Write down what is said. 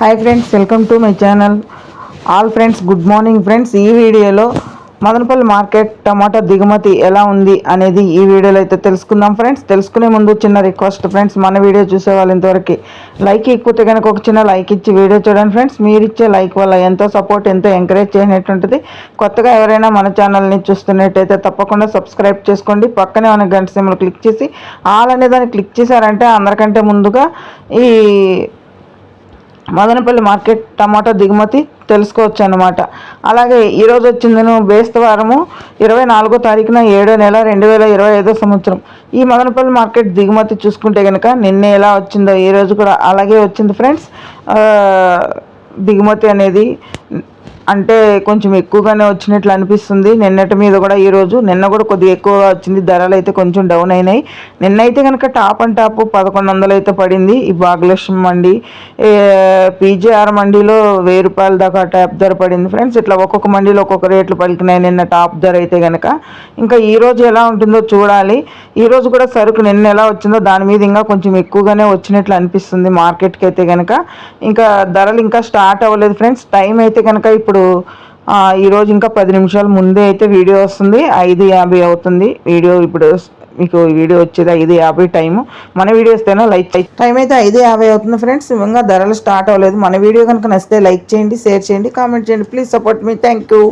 Hi friends welcome to my channel. All friends good morning friends. ఈ వీడియోలో Madanapalle market టమాటా దిగుమతి ఎలా ఉంది అనేది ఈ వీడియోలో అయితే తెలుసుకుందాం ఫ్రెండ్స్. తెలుసుకునే ముందు చిన్న రిక్వెస్ట్ ఫ్రెండ్స్ మన వీడియో చూసే వాళ్ళు ఇంతవరకు లైక్ ఎక్కువ కనుక ఒక చిన్న లైక్ ఇచ్చి వీడియో చూడండి ఫ్రెండ్స్. మీరు ఇచ్చే లైక్ వల్ల ఎంతో సపోర్ట్ ఎంతో ఎంకరేజ్ చేసినట్టుంటుంది కొత్తగా ఎవరైనా మన ఛానల్ని చూస్తున్నట్టయితే తప్పకుండా సబ్స్క్రైబ్ చేసుకోండి. పక్కనే ఉన్న గంట సిమ్లు క్లిక్ చేసి ఆల్ అనే దాన్ని క్లిక్ చేశారంటే అందరికంటే ముందుగా ఈ మదనపల్లి మార్కెట్ టమాటా దిగుమతి తెలుసుకోవచ్చు అనమాట అలాగే ఈరోజు వచ్చిందను బేస్తవారము ఇరవై నాలుగో తారీఖున ఏడో నెల రెండు వేల ఇరవై ఐదో సంవత్సరం. ఈ మదనపల్లి మార్కెట్ దిగుమతి చూసుకుంటే కనుక నిన్న ఎలా వచ్చిందో ఈ రోజు కూడా అలాగే వచ్చింది ఫ్రెండ్స్. దిగుమతి అనేది అంటే కొంచెం ఎక్కువగానే వచ్చినట్లు అనిపిస్తుంది. నిన్నటి మీద కూడా ఈరోజు నిన్న కూడా కొద్దిగా ఎక్కువగా వచ్చింది. ధరలు అయితే కొంచెం డౌన్ అయినాయి. నిన్నైతే కనుక టాప్ అండ్ టాప్ పదకొండు వందలు అయితే పడింది. ఈ భాగ్యలక్ష్మి మండి పీజీఆర్ మండీలో వెయ్యి రూపాయల దాకా టాప్ ధర పడింది ఫ్రెండ్స్. ఇట్లా ఒక్కొక్క మండీలో ఒక్కొక్క రేట్లు పలికినాయి నిన్న టాప్ ధర అయితే కనుక ఇంకా ఈ రోజు ఎలా ఉంటుందో చూడాలి. ఈ రోజు కూడా సరుకు నిన్న ఎలా వచ్చిందో దాని మీద ఇంకా కొంచెం ఎక్కువగానే వచ్చినట్లు అనిపిస్తుంది మార్కెట్కి అయితే కనుక ఇంకా ధరలు ఇంకా స్టార్ట్ అవ్వలేదు ఫ్రెండ్స్. టైం అయితే కనుక ఇప్పుడు ఇప్పుడు ఈరోజు ఇంకా పది నిమిషాల ముందే అయితే వీడియో వస్తుంది ఐదు యాభై అవుతుంది. వీడియో ఇప్పుడు మీకు వీడియో వచ్చేది ఐదు యాభై టైము. మన వీడియో వస్తేనే లైక్ టైం అయితే ఐదు యాభై అవుతుంది ఫ్రెండ్స్. ఇంకా ధరలు స్టార్ట్ అవ్వలేదు. మన వీడియో కనుక నచ్చితే లైక్ చేయండి షేర్ చేయండి కామెంట్ చేయండి. Please support me. Thank you.